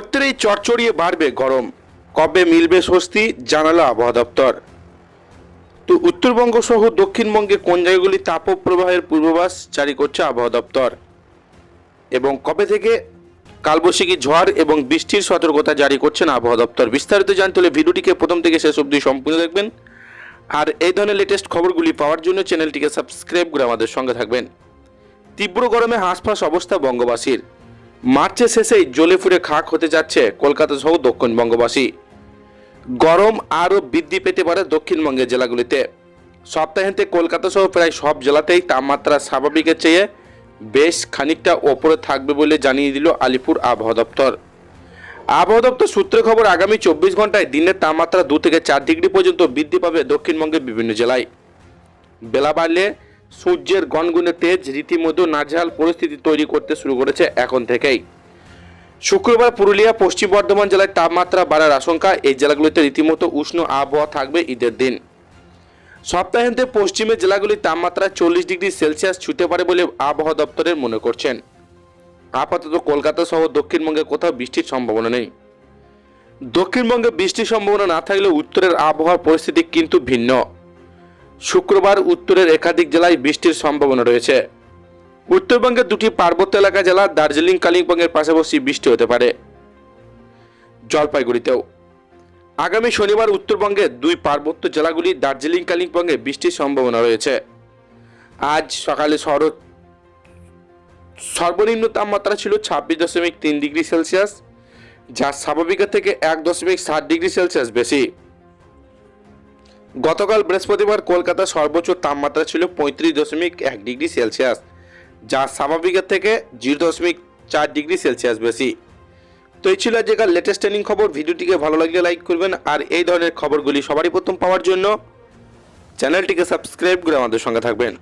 শৈত্যের এই চড়চড়িয়ে বাড়বে গরম। কবে মিলবে স্বস্তি, জানালো আবহাওয়া দপ্তর। তো উত্তরবঙ্গ সহ দক্ষিণবঙ্গে কোন জায়গাগুলি তাপপ্রবাহের পূর্বাভাস জারি করছে আবহাওয়া দপ্তর? এবং কবে থেকে কালবৈশাখী ঝড় এবং বৃষ্টির সতর্কতা জারি করছেন আবহাওয়া দপ্তর? বিস্তারিত জানতে হলে ভিডিওটিকে প্রথম থেকে শেষ অবধি সম্পূর্ণ দেখবেন। আর এই ধরনের লেটেস্ট খবরগুলি পাওয়ার জন্য চ্যানেলটিকে সাবস্ক্রাইব করে আমাদের সঙ্গে থাকবেন। তীব্র গরমে হাঁসফাঁস অবস্থা বঙ্গবাসীর। মার্চের শেষেই জ্বলে ফুরে খাক হতে যাচ্ছে কলকাতা সহ দক্ষিণবঙ্গবাসী। গরম আরও বৃদ্ধি পেতে পারে দক্ষিণবঙ্গের জেলাগুলিতে। সপ্তাহান্তে কলকাতা সহ প্রায় সব জেলাতেই তাপমাত্রা স্বাভাবিকের চেয়ে বেশ খানিকটা ওপরে থাকবে বলে জানিয়ে দিল আলিপুর আবহাওয়া দপ্তর। আবহাওয়া দপ্তর সূত্রে খবর, আগামী চব্বিশ ঘন্টায় দিনের তাপমাত্রা দু থেকে চার ডিগ্রি পর্যন্ত বৃদ্ধি পাবে দক্ষিণবঙ্গের বিভিন্ন জেলায়। বেলা বাড়লে সূর্যের গনগুনে তেজ রীতিমতো নাজেহাল পরিস্থিতি তৈরি করতে শুরু করেছে এখন থেকেই। শুক্রবার পুরুলিয়া, পশ্চিম বর্ধমান জেলায় তাপমাত্রা বাড়ার আশঙ্কা, এই জেলাগুলিতে রীতিমতো উষ্ণ আবহাওয়া থাকবে ঈদের দিন। সপ্তাহান্তে পশ্চিমের জেলাগুলির তাপমাত্রা চল্লিশ ডিগ্রি সেলসিয়াস ছুতে পারে বলে আবহাওয়া দপ্তরের মনে করছেন। আপাতত কলকাতা সহ দক্ষিণবঙ্গে কোথাও বৃষ্টির সম্ভাবনা নেই। দক্ষিণবঙ্গে বৃষ্টির সম্ভাবনা না থাকলে উত্তরের আবহাওয়ার পরিস্থিতি কিন্তু ভিন্ন। শুক্রবার উত্তরের একাধিক জেলায় বৃষ্টির সম্ভাবনা রয়েছে। উত্তরবঙ্গের দুটি পার্বত্য এলাকা জেলা দার্জিলিং, কালিম্পংয়ের পাশাপাশি বৃষ্টি হতে পারে। জলপাইগুড়িতেও। আগামী শনিবার উত্তরবঙ্গের দুই পার্বত্য জেলাগুলি দার্জিলিং, কালিম্পংয়ে বৃষ্টির সম্ভাবনা রয়েছে। আজ সকালে সর সর্বনিম্ন তাপমাত্রা ছিল ছাব্বিশ দশমিক তিন ডিগ্রি সেলসিয়াস, যা স্বাভাবিকের থেকে এক দশমিক সাত ডিগ্রি সেলসিয়াস বেশি। গতকাল বৃহস্পতিবার কলকাতার সর্বোচ্চ তাপমাত্রা ছিল পঁয়ত্রিশ দশমিক এক ডিগ্রি সেলসিয়াস, যা স্বাভাবিকের থেকে জিরো দশমিক চার ডিগ্রি সেলসিয়াস বেশি। তো এই ছিল আজকের লেটেস্ট ট্রেনিং খবর। ভিডিওটিকে ভালো লাগলে লাইক করবেন, আর এই ধরনের খবরগুলি সবারই প্রথম পাওয়ার জন্য চ্যানেলটিকে সাবস্ক্রাইব করে আমাদের সঙ্গে থাকবেন।